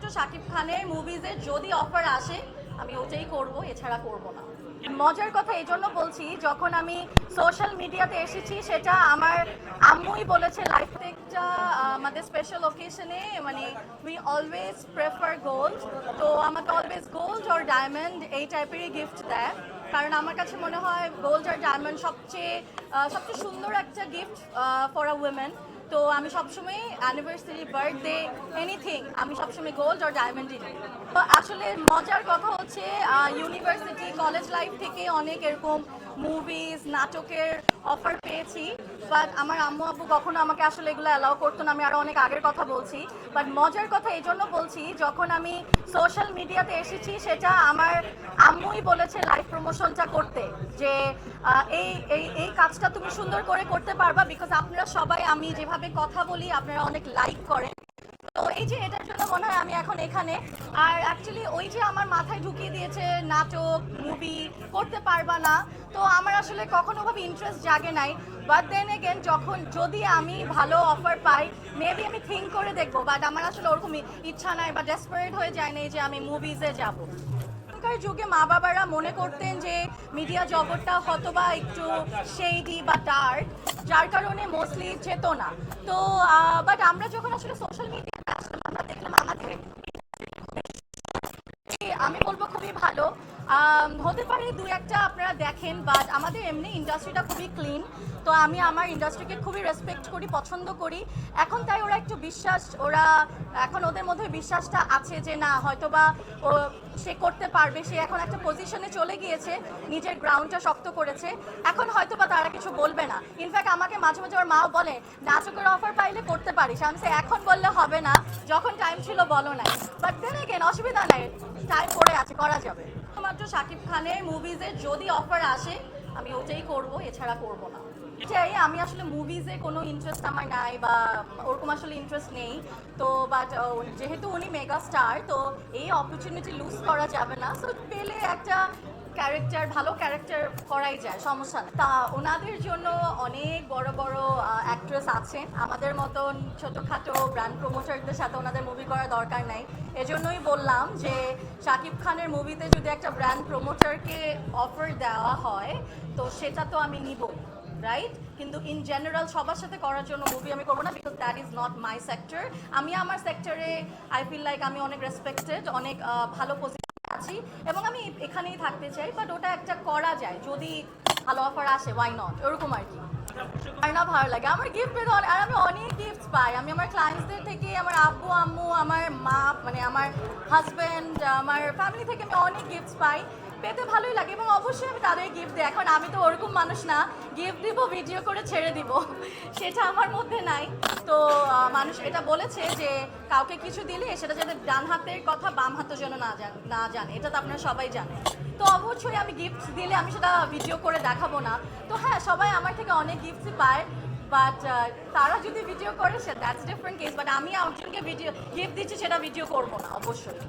শুধুমাত্র শাকিব খানের মুভিজে যদি অফার আসে, আমি ওটাই করব, এছাড়া করব না। মজার কথা এই জন্য বলছি, যখন আমি সোশ্যাল মিডিয়াতে এসেছি, সেটা আমার আম্মুই বলেছে লাইফ একটা আমাদের স্পেশাল ওকেশনে মানে উই অলওয়েজ প্রেফার গোল্ড তো আমাকে অলওয়েজ গোল্ড আর ডায়মন্ড এই টাইপেরই গিফট দেয়। কারণ আমার কাছে মনে হয় গোল্ড আর ডায়মন্ড সবচেয়ে সবচেয়ে সুন্দর একটা গিফট ফর আ উইমেন তো আমি সবসময় অ্যানিভার্সারি বার্থডে এনিথিং আমি সবসময় গোল্ড আর ডায়মন্ডই নিই তো আসলে মজার কথা হচ্ছে ইউনিভার্সিটি কলেজ লাইফ থেকে অনেক এরকম মুভিজ নাটকের অফার পেয়েছি। বাট আমার আম্মু আব্বু কখনো আমাকে আসলে এগুলো অ্যালাউ করতো না। আমি আরও অনেক আগের কথা বলছি। বাট মজার কথা এই জন্য বলছি, যখন আমি সোশ্যাল মিডিয়াতে এসেছি, সেটা আমার আম্মুই বলেছে লাইভ প্রমোশনটা করতে। যে এই এই এই কাজটা তুমি সুন্দর করে করতে পারবা বিকজ আপনারা সবাই আমি যেভাবে কথা বলি, আপনারা অনেক লাইক করেন। তো এই যে, এটার জন্য মনে হয় আমি এখন এখানে। আর অ্যাকচুয়ালি ওই যে আমার মাথায় ঢুকিয়ে দিয়েছে নাটক মুভি করতে পারবা না। তো আমার আসলে কখনো ভাবে ইন্টারেস্ট জাগে নাই। বাট দেন এগেন যখন যদি আমি ভালো অফার পাই মেবি আমি থিঙ্ক করে দেখব। বাট আমার আসলে ওরকম ইচ্ছা নাই বা ডেসপারেট হয়ে যায় নাই যে আমি মুভিজে যাব। এখনকার যুগে মা বাবারা মনে করতেন যে মিডিয়া জগৎটা হয়তোবা একটু সেইডি বা ডার্ক যার কারণে মোস্টলি যেত না। তো বাট আমরা যখন আসলে সোশ্যাল আসলাম, আমরা দেখলাম আমাদের আমি বলব খুবই ভালো। হতে পারে দু একটা আপনারা দেখেন বাট আমাদের এমনি ইন্ডাস্ট্রিটা খুবই ক্লিন তো আমি আমার ইন্ডাস্ট্রিকে খুবই রেসপেক্ট করি, পছন্দ করি। এখন তাই ওরা একটু বিশ্বাস, ওরা এখন ওদের মধ্যে বিশ্বাসটা আছে যে না, হয়তোবা ও সে করতে পারবে, সে এখন একটা পজিশনে চলে গিয়েছে, নিজের গ্রাউন্ডটা শক্ত করেছে। এখন হয়তো বা তারা কিছু বলবে না। ইনফ্যাক্ট আমাকে মাঝে মাঝে ওর মাও বলে নাচকের অফার পাইলে করতে পারিস। আমি সে এখন বললে হবে না, যখন টাইম ছিল বলো না বাট দেন অসুবিধা নাই টাইম পড়ে আছে, করা যাবে। শাকিব খানের মুভিজে যদি অফার আসে, আমি ওটাই করব, এছাড়া করব না। এটাই, আমি আসলে মুভিজে কোনো ইন্টারেস্ট আমার নাই বা ওরকম আসলে ইন্টারেস্ট নেই। তো বাট যেহেতু উনি মেগা স্টার তো এই অপরচুনিটি লুজ করা যাবে না। সো পেলে একটা ক্যারেক্টার ভালো ক্যারেক্টার করাই যায়, সমস্যা নেই। তা ওনাদের জন্য অনেক বড় বড় অ্যাক্ট্রেস আছেন। আমাদের মতন ছোটোখাটো ব্র্যান্ড প্রমোটারদের সাথে ওনাদের মুভি করার দরকার নাই। এজন্যই বললাম যে, শাকিব খানের মুভিতে যদি একটা ব্র্যান্ড প্রমোটারকে অফার দেওয়া হয়, তো সেটা তো আমি নিবই রাইট কিন্তু ইন জেনারেল সবার সাথে করার জন্য মুভি আমি করব না because that is not my sector আমি আমার সেক্টরে আই ফিল লাইক আমি অনেক রেসপেক্টেড অনেক ভালো পজিশন আছি এবং আমি এখানেই থাকতে চাই বাট ওটা একটা করা যায়। যদি ভালো অফার আসে ওয়াই নট ওরকম আর কি। আর না ভালো লাগে। আমার গিফট পেতে আর আমি অনেক গিফটস পাই। আমি আমার ক্লায়েন্টসদের থেকে, আমার আব্বু, আম্মু, আমার মা মানে আমার হাজব্যান্ড আমার ফ্যামিলি থেকে আমি অনেক গিফটস পাই। পেতে ভালোই লাগে এবং অবশ্যই আমি তাদের গিফট দিই। এখন আমি তো ওরকম মানুষ না। গিফট দিব ভিডিও করে ছেড়ে দিব। সেটা আমার মধ্যে নাই। মানুষ এটা বলেছে যে কাউকে কিছু দিলে সেটা যাতে ডান হাতের কথা বাম হাতের জন্য না জান না জানে। এটা তো আপনারা সবাই জানে তো অবশ্যই আমি গিফট দিলে আমি সেটা ভিডিও করে দেখাবো না। তো হ্যাঁ সবাই আমার থেকে অনেক গিফটসই পায় বাট তারা যদি ভিডিও করে, সে দ্যাটস ডিফারেন্ট কেস বাট আমি একজনকে ভিডিও গিফট দিচ্ছি, সেটা ভিডিও করব না, অবশ্যই।